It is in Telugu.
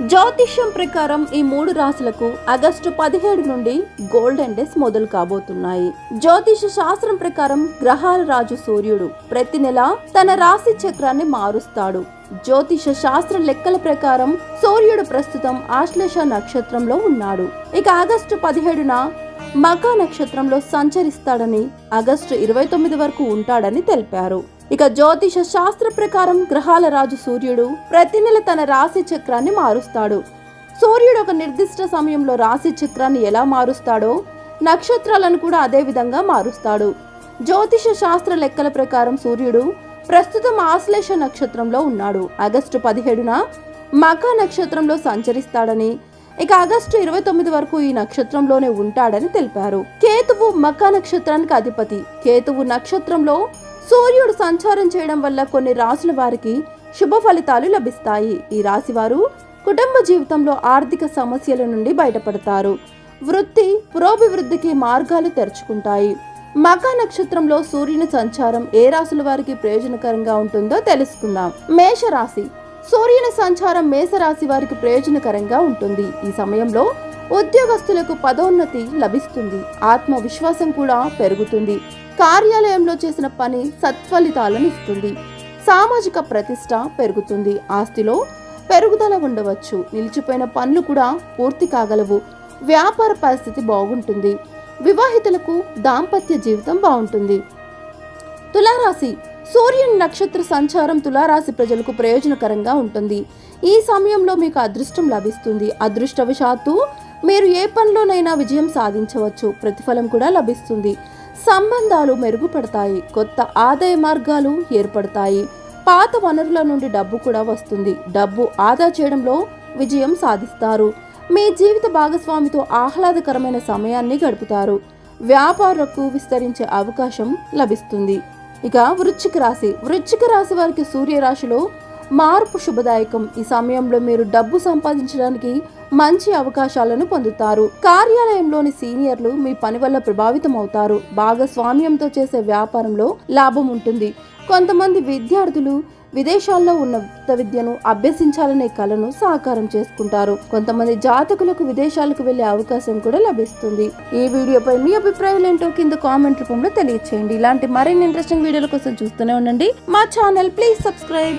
జ్యోతిష్యం ప్రకారం ఈ మూడు రాశులకు ఆగస్టు పదిహేడు నుండి గోల్డెన్ డేస్ మొదలు కాబోతున్నాయి. జ్యోతిష శాస్త్రం ప్రకారం గ్రహాల రాజు సూర్యుడు ప్రతి నెల తన రాశి చక్రాన్ని మారుస్తాడు. జ్యోతిష శాస్త్ర లెక్కల ప్రకారం సూర్యుడు ప్రస్తుతం ఆశ్లేష నక్షత్రంలో ఉన్నాడు. ఇక ఆగస్టు పదిహేడున మకా నక్షత్రంలో సంచరిస్తాడని ఆగస్టు ఇరవై తొమ్మిది వరకు ఉంటాడని తెలిపారు. ఇక జ్యోతిష శాస్త్ర ప్రకారం గ్రహాల రాజు సూర్యుడు ప్రతి నెల తన రాశి చక్రాన్ని మారుస్తాడు. సూర్యుడు ఒక నిర్దిష్ట సమయంలో రాశి చక్రాన్ని ఎలా మారుస్తాడో నక్షత్రాలను కూడా అదే విధంగా మారుస్తాడు. జ్యోతిష శాస్త్ర లెక్కల ప్రకారం సూర్యుడు ప్రస్తుతం ఆశ్లేష నక్షత్రంలో ఉన్నాడు. ఆగస్టు పదిహేడున మఖ నక్షత్రంలో సంచరిస్తాడని ఇక ఆగస్టు ఇరవై తొమ్మిది వరకు ఈ నక్షత్రంలోనే ఉంటాడని తెలిపారు. కేతువు మఖ నక్షత్రానికి అధిపతి. కేతువు నక్షత్రంలో సూర్యుడు సంచారం చేయడం వల్ల కొన్ని రాసుల వారికి శుభ ఫలితాలు లభిస్తాయి. ఈ రాశి వారు కుటుంబ జీవితంలో ఆర్థిక సమస్యల నుండి బయటపడతారు. వృత్తి పురోభివృద్ధికి మార్గాలు తెరుచుకుంటాయి. మకా నక్షత్రంలో సూర్యుని సంచారం ఏ రాశుల వారికి ప్రయోజనకరంగా ఉంటుందో తెలుసుకుందాం. మేషరాశి. సూర్యుని సంచారం మేషరాశి వారికి ప్రయోజనకరంగా ఉంటుంది. ఈ సమయంలో ఉద్యోగస్తులకు పదోన్నతి లభిస్తుంది. ఆత్మవిశ్వాసం కూడా పెరుగుతుంది. కార్యాలయంలో చేసిన పని సత్ఫలితాలను ఇస్తుంది. సామాజిక ప్రతిష్ట పెరుగుతుంది. ఆస్తిలో పెరుగుదల ఉండవచ్చు. నిలిచిపోయిన పనులు కూడా పూర్తి కాగలవు. వ్యాపార పరిస్థితి బాగుంటుంది. వివాహితులకు దాంపత్య జీవితం బాగుంటుంది. తులారాశి. సూర్యుని నక్షత్ర సంచారం తులారాశి ప్రజలకు ప్రయోజనకరంగా ఉంటుంది. ఈ సమయంలో మీకు అదృష్టం లభిస్తుంది. అదృష్టవశాత్తు మీరు ఏ పనిలోనైనా విజయం సాధించవచ్చు. ప్రతిఫలం కూడా లభిస్తుంది. సంబంధాలు మెరుగుపడతాయి కొత్త ఆదాయ మార్గాలు ఏర్పడతాయి. పాత వనరుల నుండి డబ్బు కూడా వస్తుంది. డబ్బు ఆదా చేయడంలో విజయం సాధిస్తారు. మీ జీవిత భాగస్వామితో ఆహ్లాదకరమైన సమయాన్ని గడుపుతారు. వ్యాపారులకు విస్తరించే అవకాశం లభిస్తుంది. ఇక వృశ్చిక రాశి. వృశ్చిక రాశి వారికి సూర్యరాశిలో మార్పు శుభదాయకం. ఈ సమయంలో మీరు డబ్బు సంపాదించడానికి మంచి అవకాశాలను పొందుతారు. కార్యాలయంలోని సీనియర్లు మీ పని వల్ల ప్రభావితం అవుతారు భాగస్వామ్యంతో చేసే వ్యాపారంలో లాభం ఉంటుంది. కొంతమంది విద్యార్థులు విదేశాల్లో ఉన్న విద్యను అభ్యసించాలనే కళను సాకారం చేసుకుంటారు. కొంతమంది జాతకులకు విదేశాలకు వెళ్ళే అవకాశం కూడా లభిస్తుంది. ఈ వీడియోపై మీ అభిప్రాయాలు ఏంటో కింద కామెంట్ రూపంలో తెలియచేయండి. ఇలాంటి మరిన్ని ఇంట్రెస్టింగ్ వీడియోల కోసం చూస్తూనే ఉండండి. మా ఛానల్ ప్లీజ్ సబ్స్క్రైబ్.